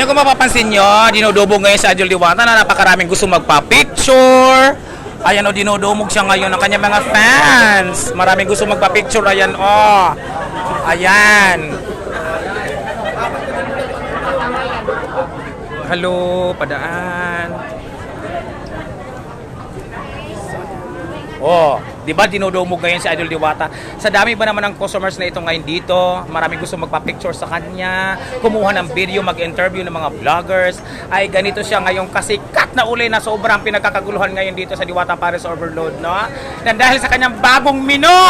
Ayun kung mapapansin nyo, dinudubog ngayon sa Adjul Diwata na napakaraming gusto magpa-picture. Ayan o, dinudumog siya ngayon ng kanyang mga fans. Maraming gusto magpa-picture. Ayan o. Ayan. Hello, padaan. Oh, 'di ba dinudumog ngayon si Idol Diwata? Sa dami ba naman ng customers na ito ngayon dito, maraming gusto magpa-picture sa kanya, kumuha ng video, mag-interview ng mga vloggers. Ay ganito siya ngayon kasi cut na uli na sobrang pinagkakaguluhan ngayon dito sa Diwata Paris Overload, no? Na dahil sa kanyang bagong menu.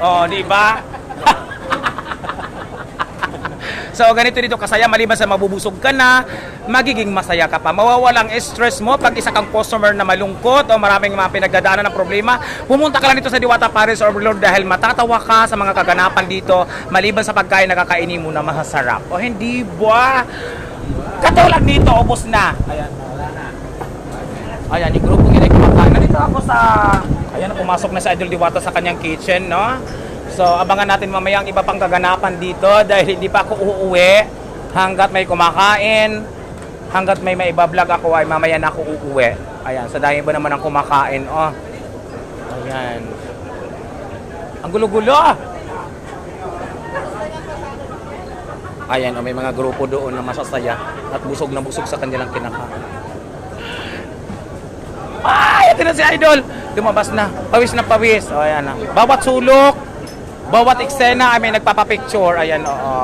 Oh, 'di ba? So ganito dito kasaya maliban sa mabubusog ka na, magiging masaya ka pa. Mawawalang stress mo pag isa kang customer na malungkot o maraming mga pinagdadaanan ng problema. Pumunta ka lang dito sa Diwata Paris Overlord dahil matatawa ka sa mga kaganapan dito maliban sa pagkain na kakainin mo na masasarap. O hindi ba? Katulad dito, ubos na. Ayan, wala na. Ayan, yung grupo nila ay kumakain. Nandito ako sa... Ayan, pumasok na sa Idol Diwata sa kanyang kitchen, no? So, abangan natin mamaya ang iba pang kaganapan dito dahil hindi pa ako uuwi hanggat may kumakain, hanggat may maibablog ako ay mamaya na ako uuwi. Ayan, sa dami ba naman ang kumakain, oh. Ayan. Ang gulo-gulo! Ayan, oh, may mga grupo doon na masasaya at busog na busog sa kanilang kinakain. Ay, ito na si Idol! Lumabas na. Pawis na pawis. O, ayan na. Bawat sulok, bawat eksena ay may nagpapapicture. Ayan, oo.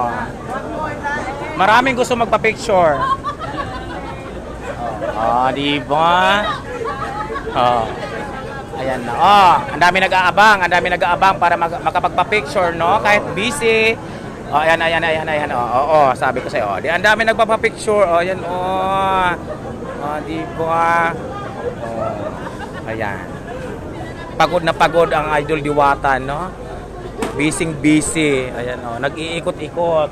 Maraming gusto magpa-picture. Ah, di ba? Oh. Ayan na. Oh, ang dami nag-aabang, ang dami nag-aabang para mag- makapagpa-picture, no? Kahit busy. Oh, ayan, ayan, ayan, ayan. Oh, oo, oh, sabi ko sa'yo. Oh, di, ang dami nagpapa-picture. Oh, ayan, oh. Oh, di ba? Oh, ayan. Pagod na pagod ang Idol Diwata, no? Busy busy. Ayan, oh. Nag-iikot-ikot.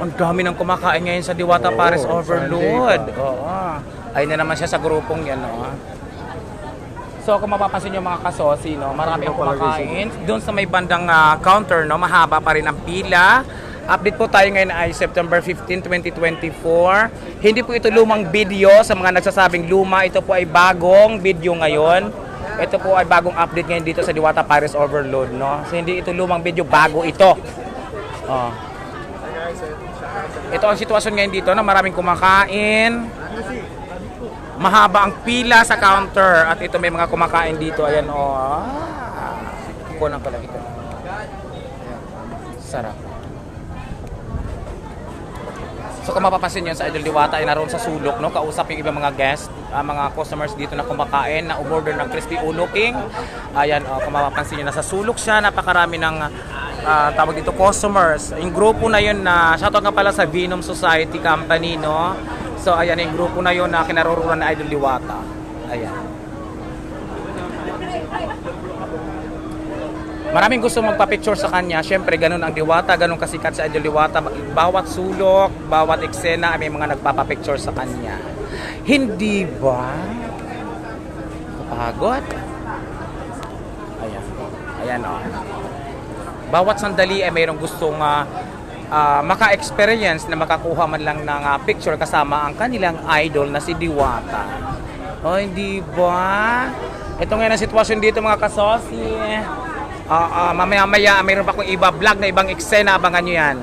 Ang dami nang kumakain ngayon sa Diwata Oo, Paris Overload. pa. Oo. Ayun na naman siya sa grupong yan, no? So kung mapapansin nyo mga kasosi, no, marami ang kumakain. Doon sa may bandang ah, counter, no, mahaba pa rin ang pila. Update po tayo ngayon ay September 15, 2024. Hindi po ito lumang video sa mga nagsasabing luma. Ito po ay bagong video ngayon. Ito po ay bagong update ngayon dito sa Diwata Paris Overload, no? So hindi ito lumang video, bago ito. Oh. Ito ang sitwasyon ngayon dito na maraming kumakain. Mahaba ang pila sa counter at ito may mga kumakain dito. Ayan. Oh. Ah. Kulang pala. Ayan. Sarap. So kung mapapansin nyo sa Idol Diwata ay naroon sa sulok, no? kausap yung ibang mga guest, ah, mga customers dito na kumakain, na umorder ng crispy ulo king. Ayan, oh, kung mapapansin nyo, nasa sulok siya, napakarami ng ah, tawag dito customers. Yung grupo na yun na, shoutout nga pala sa Venom Society Company, no? So ayan, yung grupo na yun na kinaroruan na Idol Diwata. Ayan. Maraming gusto magpa-picture sa kanya. Siyempre, ganun ang Diwata, ganun kasikat sa Idol Diwata. Bawat sulok, bawat eksena, may mga nagpapa-picture sa kanya. Hindi ba? Kapagod? Ayan. Ayan o. Bawat sandali ay mayroong gustong ah, ah, maka-experience na makakuha man lang ng ah, picture kasama ang kanilang idol na si Diwata. O, hindi ba? Ito ngayon ang sitwasyon dito mga kasosi. Ah, ah, mamaya-maya mayroon pa akong iba vlog na ibang eksena, abangan nyo yan.